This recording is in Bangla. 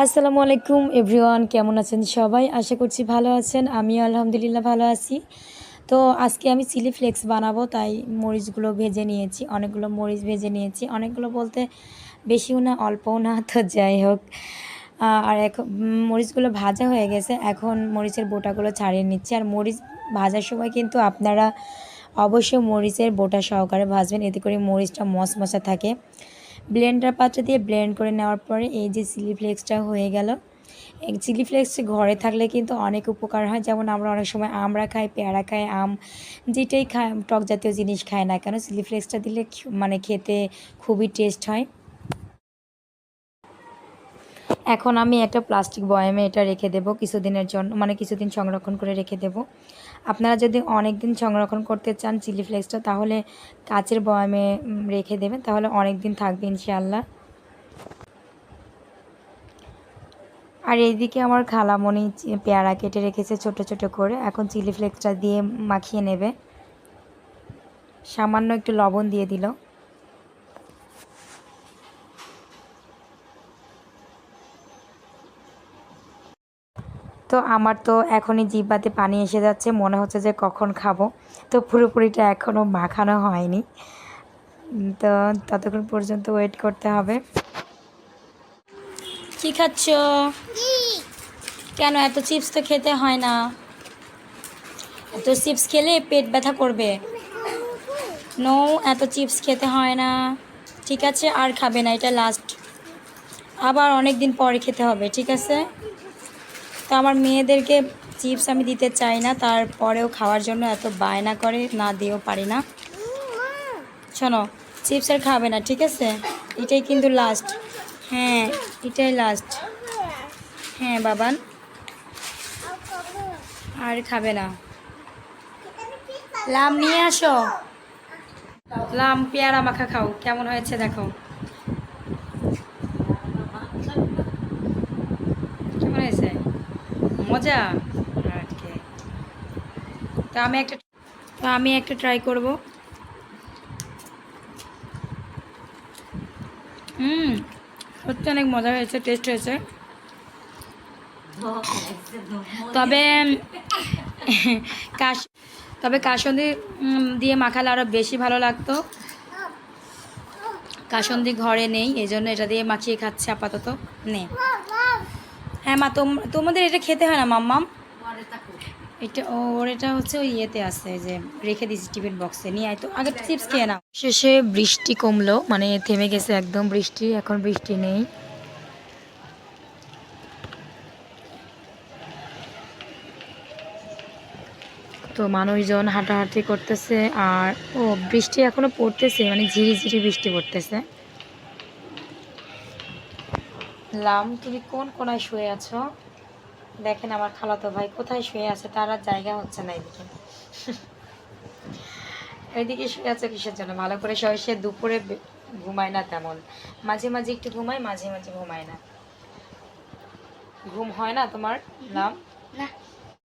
আসসালামু আলাইকুম এভরিওয়ান, কেমন আছেন সবাই? আশা করছি ভালো আছেন। আমি আলহামদুলিল্লাহ ভালো আছি। তো আজকে আমি চিলি ফ্লেক্স বানাবো, তাই মরিচগুলো ভেজে নিয়েছি, অনেকগুলো মরিচ ভেজে নিয়েছি। অনেকগুলো বলতে বেশিও না, অল্পও না, তো যাই হোক। আর এখন মরিচগুলো ভাজা হয়ে গেছে, এখন মরিচের বোটাগুলো ছাড়িয়ে নিচ্ছি। আর মরিচ ভাজার সময় কিন্তু আপনারা অবশ্যই মরিচের বোটা সহকারে ভাজবেন, এতে করে মরিচটা মশমশা থাকে। ব্লেন্ডার পাত্র দিয়ে ব্লেন্ড করে নেওয়ার পরে এই যে চিলি ফ্লেক্সটা হয়ে গেল। এই চিলি ফ্লেক্স ঘরে থাকলে কিন্তু অনেক উপকার হয়। যেমন আমরা অনেক সময় আমরা খাই, পেয়ারা খাই, আম যেটাই খাই, টক জাতীয় জিনিস খায় না কেন, চিলি ফ্লেক্সটা দিলে মানে খেতে খুবই টেস্ট হয়। এখন আমি একটা প্লাস্টিক বয়ামে এটা রেখে দেব কিছুদিনের জন্য মানে কিছুদিন সংরক্ষণ করে রেখে দেব। আপনারা যদি অনেক দিন সংরক্ষণ করতে চান চিলি ফ্লেক্সটা, তাহলে কাচের বয়ামে রেখে দেবেন, তাহলে অনেক দিন থাকবে ইনশাআল্লাহ। আর এইদিকে আমার খালামণি পেয়ারা কেটে রেখেছে ছোট ছোট করে, এখন চিলি ফ্লেক্সটা দিয়ে মাখিয়ে নেবে। সামান্য একটু লবণ দিয়ে দিল। তো আমার তো এখনই জিব্বাতে পানি এসে যাচ্ছে, মনে হচ্ছে যে কখন খাব। তো পুরোপুরিটা এখনও মাখানো হয়নি। তো ততক্ষণ পর্যন্ত ওয়েট করতে হবে। কি খাচ্ছ? কেন এত চিপস তো খেতে হয় না? এত চিপস খেলে পেট ব্যথা করবে। নো এত চিপস খেতে হয় না। ঠিক আছে, আর খাবে না, এটা লাস্ট আবার অনেক দিন পরে খেতে হবে, ঠিক আছে? তো আমার মেয়েদেরকে চিপস আমি দিতে চাই না, তারপরেও খাওয়ার জন্য এত বায়না করে, না দিয়েও পারি না। শোনো, চিপস আর খাবে না, ঠিক আছে? এটাই কিন্তু লাস্ট হ্যাঁ এটাই লাস্ট হ্যাঁ বাবান। আর খাবে না। লাম নিয়ে আসো। লাম, পেয়ারা মাখা খাও। কেমন হয়েছে দেখো কেমন হয়েছে মজা? ওকে তো আমি একটা তো আমি একটা ট্রাই করব। হুম, সত্যি অনেক মজা হয়েছে টেস্ট হয়েছে। তবে, কাশ তবে কাসন্দি দিয়ে মাখালে আরও বেশি ভালো লাগতো। কাসন্দি ঘরে নেই এই জন্য এটা দিয়ে মাখিয়ে খাচ্ছে আপাতত। নে। হ্যাঁ মা, তোম, তোমাদের এটা খেতে হয় না মাম্মাম এটা ওর এটা হচ্ছে ওই ইয়েতে আছে যে রেখে দিয়েছি টিফিন বক্সে, নিয়ে আয় তো। আগে চিপস খেয়ে নাও। শেষে বৃষ্টি কমলো মানে থেমে গেছে একদম বৃষ্টি, এখন বৃষ্টি নেই। তো মানুষজন হাঁটাহাঁটি করতেছে, আর, ও, বৃষ্টি এখনও পড়তেছে মানে ঝিরি ঝিরি বৃষ্টি পড়তেছে। লাম তুমি কোন কোনায় শুয়ে আছো? দেখেন আমার খালাতো ভাই কোথায় শুয়ে আছে, তার আর জায়গা হচ্ছে না এদিকে। এদিকে শুয়ে আছে কিসের জন্য? ভালো করে শুয়ে সে দুপুরে ঘুমায় না তেমন। মাঝে মাঝে একটু ঘুমায়, মাঝে মাঝে ঘুমায় না। ঘুম হয় না তোমার, নাম? না।